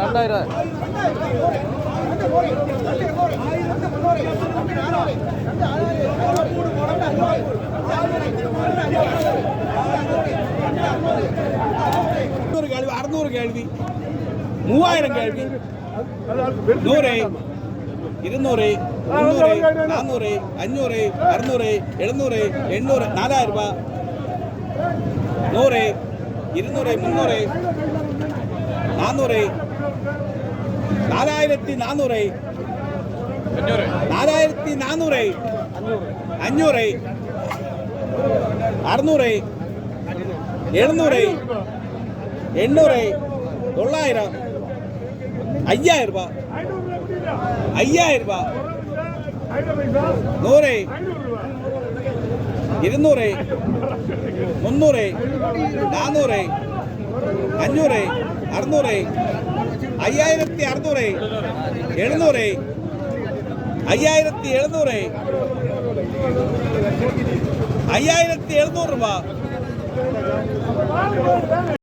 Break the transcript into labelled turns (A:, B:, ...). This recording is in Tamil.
A: ரெண்டாயிரம்.
B: கேள்வி அறுநூறு கேள்வி. மூவாயிரம் கேள்வி. நூறு இருநூறு முந்நூறு நானூறு அஞ்சூறு அறுநூறு எழுநூறு எண்ணூறு நாலாயிரம் ரூபாய். நூறு இருநூறு முந்நூறு நானூறு நாலாயிரத்தி நானூறு. நாலாயிரத்தி நானூறு. அஞ்சூறு. அறுநூறு. எழுநூறு. எண்ணூறு. தொள்ளாயிரம். ஐயாயிரம் ரூபாய் ஐயாயிரம் ரூபாய் நூறு. இருநூறு. முந்நூறு. நானூறு. அஞ்சூறு அறுநூறு ஐயாயிரத்தி அறுநூறு எழுநூறு ஐயாயிரத்தி எழுநூறு ஐயாயிரத்தி எழுநூறு ரூபாய்